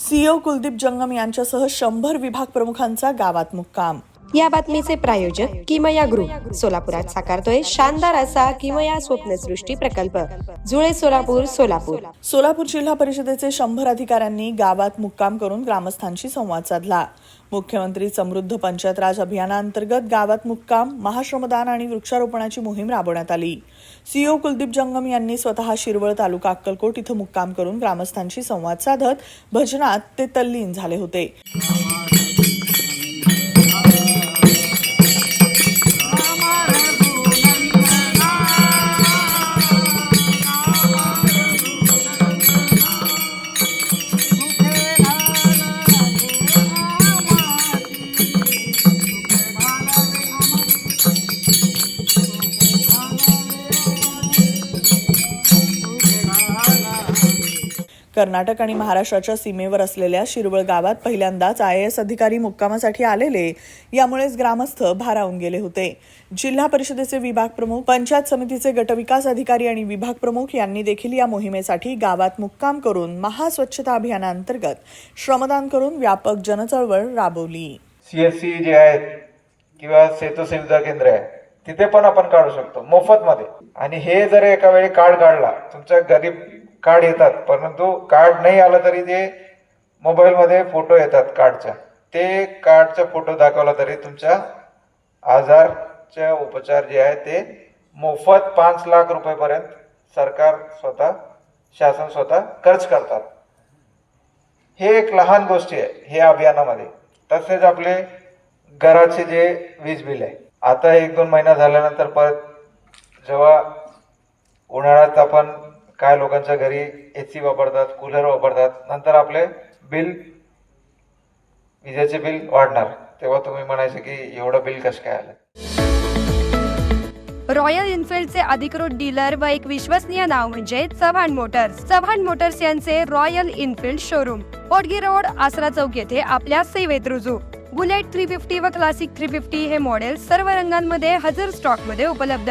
CO Kuldeep जंगम यांच्यासह शंभर विभाग प्रमुखांचा गावात मुक्काम. या बातमीचे प्रायोजक किमया ग्रुप. सोलापुरात साकारतोय शानदार असा किमया स्वप्नसृष्टी प्रकल्प. जुळे सोलापूर सोलापूर. सोलापूर जिल्हा परिषदेचे शंभर अधिकाऱ्यांनी गावात मुक्काम करून ग्रामस्थांशी संवाद साधला. मुख्यमंत्री समृद्ध पंचायत राज अभियानांतर्गत गावात मुक्काम महाश्रमदान आणि वृक्षारोपणाची मोहीम राबवण्यात आली. सीओ कुलदीप जंगम यांनी स्वतः शिरवळ तालुका अक्कलकोट इथं मुक्काम करून ग्रामस्थांशी संवाद साधत भजनात ते तल्लीन झाले होते. कर्नाटक आणि महाराष्ट्राच्या सीमेवर असलेल्या शिरवळ गावात पहिल्यांदाच आय एस अधिकारी मुक्कामासाठी आलेले. यामुळेच ग्रामस्थ भारावून गेले होते. जिल्हा परिषदेचे विभाग प्रमुख पंचायत समितीचे गटविकास अधिकारी आणि विभाग प्रमुख यांनी देखील या मोहिमेसाठी गावात मुक्काम करून महास्वच्छता अभियानांतर्गत श्रमदान करून व्यापक जनचळवळ राबवली. सीएससी जे आहेत किंवा सेतू सुविधा केंद्र आहे तिथे पण आपण काढू शकतो मोफत मध्ये आणि हे जर एका वेळी कार्ड काढला तुमच्या गरीब कार्ड येतात. परंतु कार्ड नाही आलं तरी ते मोबाईलमध्ये फोटो येतात कार्डच्या ते कार्डचा फोटो दाखवला तरी तुमच्या आजारच्या उपचार जे आहे ते मोफत पाच लाख रुपयेपर्यंत सरकार स्वतः शासन स्वतः खर्च करतात. हे एक लहान गोष्टी आहे हे अभियानामध्ये. तसेच आपले घराचे जे वीज बिल आहे. आता एक दोन महिना झाल्यानंतर परत जेव्हा उन्हाळ्यात आपण काय लोकांच्या घरी ए सी वापरतात कूलर वापरतात नंतर आपले बिल विजेचे बिल वाढणार. तेव्हा तुम्ही म्हणायचे की एवढं बिल कसं काय आलं? रॉयल इन्फिल्डचे अधिकृत डीलर व एक विश्वसनीय नाव म्हणजे चव्हाण मोटर्स चव्हाण मोटर्स यांचे Royal Enfield showroom Potgi road Asara चौक येथे आपल्या सेवेत रुजू. बुलेट थ्री फिफ्टी व क्लासिक थ्री फिफ्टी हे मॉडेल सर्व रंगांमध्ये हजर स्टॉकमध्ये उपलब्ध.